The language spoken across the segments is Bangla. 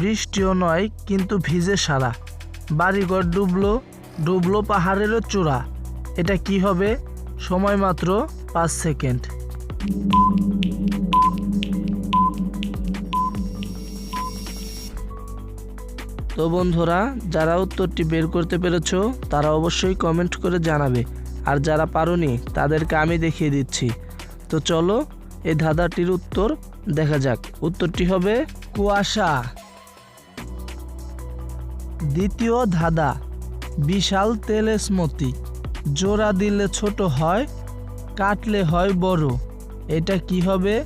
বৃষ্টিও নয়, কিন্তু ভিজে সারা। বাড়িঘর ডুবলো ডুবলো পাহাড়েরও চূড়া। এটা কি হবে? সময় মাত্র পাঁচ সেকেন্ড। তো বন্ধুরা, যারা উত্তরটি বের করতে পেরেছ, তারা অবশ্যই কমেন্ট করে জানাবে। আর যারা পারোনি, তাদেরকে আমি দেখিয়ে দিচ্ছি। তো চলো, এই ধাঁধাটির উত্তর দেখা যাক। উত্তরটি হবে কুয়াশা। দ্বিতীয় ধাঁধা, বিশাল তেলেসমতি জোড়া দিলে ছোট হয়, কাটলে হয় বড়। এটা কি হবে?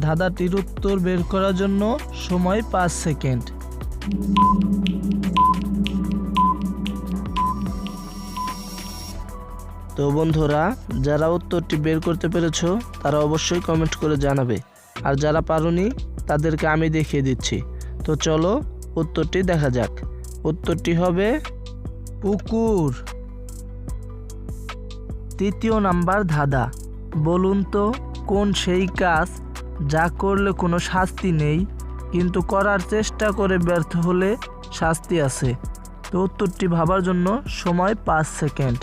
ধাঁধাটির উত্তর বের করার জন্য সময় পাঁচ সেকেন্ড। তো বন্ধুরা, যারা উত্তরটি বের করতে পেরেছ, তারা অবশ্যই কমেন্ট করে জানাবে। আর যারা পারোনি, তাদেরকে আমি দেখিয়ে দিচ্ছি। তো চলো, উত্তরটি দেখা যাক। উত্তরটি হবে পুকুর। তৃতীয় নাম্বার ধাঁধা। বলুন তো, কোন সেই কাজ যা করলে কোনো শাস্তি নেই, কিন্তু করার চেষ্টা করে ব্যর্থ হলে শাস্তি আছে? তো উত্তরটি ভাবার জন্য সময় পাঁচ সেকেন্ড।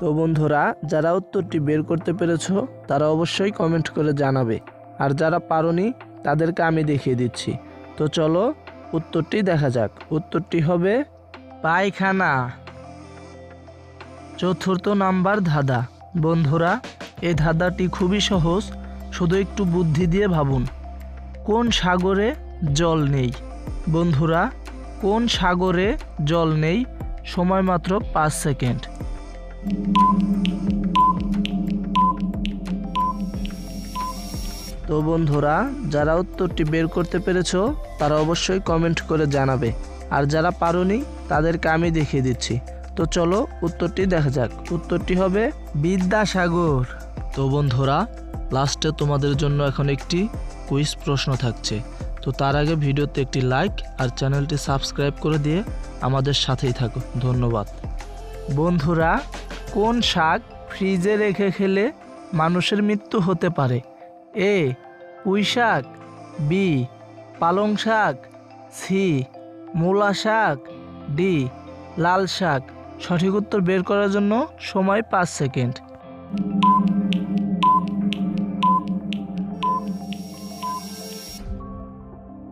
তো বন্ধুরা, যারা উত্তরটি বের করতে পেরেছ, তারা অবশ্যই কমেন্ট করে জানাবে। আর যারা পারোনি, তাদেরকে আমি দেখিয়ে দিচ্ছি। তো চলো, উত্তরটি দেখা যাক। উত্তরটি হবে পায়খানা। চতুর্থ নাম্বার ধাঁধা। বন্ধুরা, এই ধাঁধাটি খুবই সহজ, শুধু একটু বুদ্ধি দিয়ে ভাবুন। কোন সাগরে জল নেই? বন্ধুরা, কোন সাগরে জল নেই? সময় মাত্র পাঁচ সেকেন্ড। তো বন্ধুরা, যারা উত্তরটি বের করতে পেরেছ, তারা অবশ্যই কমেন্ট করে জানাবে। আর যারা পারোনি, তাদেরকে আমি দেখিয়ে দিচ্ছি। তো চলো, উত্তরটি দেখা যাক। উত্তরটি হবে বিদ্যাসাগর। তো বন্ধুরা লাস্টে তোমাদের জন্য এখন একটি কুইজ প্রশ্ন থাকছে। তো তার আগে ভিডিওতে একটি লাইক আর চ্যানেলটি সাবস্ক্রাইব করে দিয়ে আমাদের সাথেই থাকো। ধন্যবাদ। বন্ধুরা, কোন শাক ফ্রিজে রেখে খেলে মানুষের মৃত্যু হতে পারে? এ, পুঁই শাক, বি, পালং শাক, সি, মূলা শাক, ডি, লাল শাক। সঠিক উত্তর বের করার জন্য সময় পাঁচ সেকেন্ড।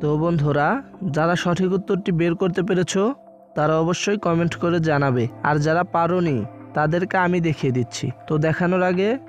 তো বন্ধুরা, যারা সঠিক উত্তরটি বের করতে পেরেছ, তারা অবশ্যই কমেন্ট করে জানাবে। আর যারা পারোনি, তাদেরকে আমি দেখিয়ে দিচ্ছি। তো দেখানোর আগে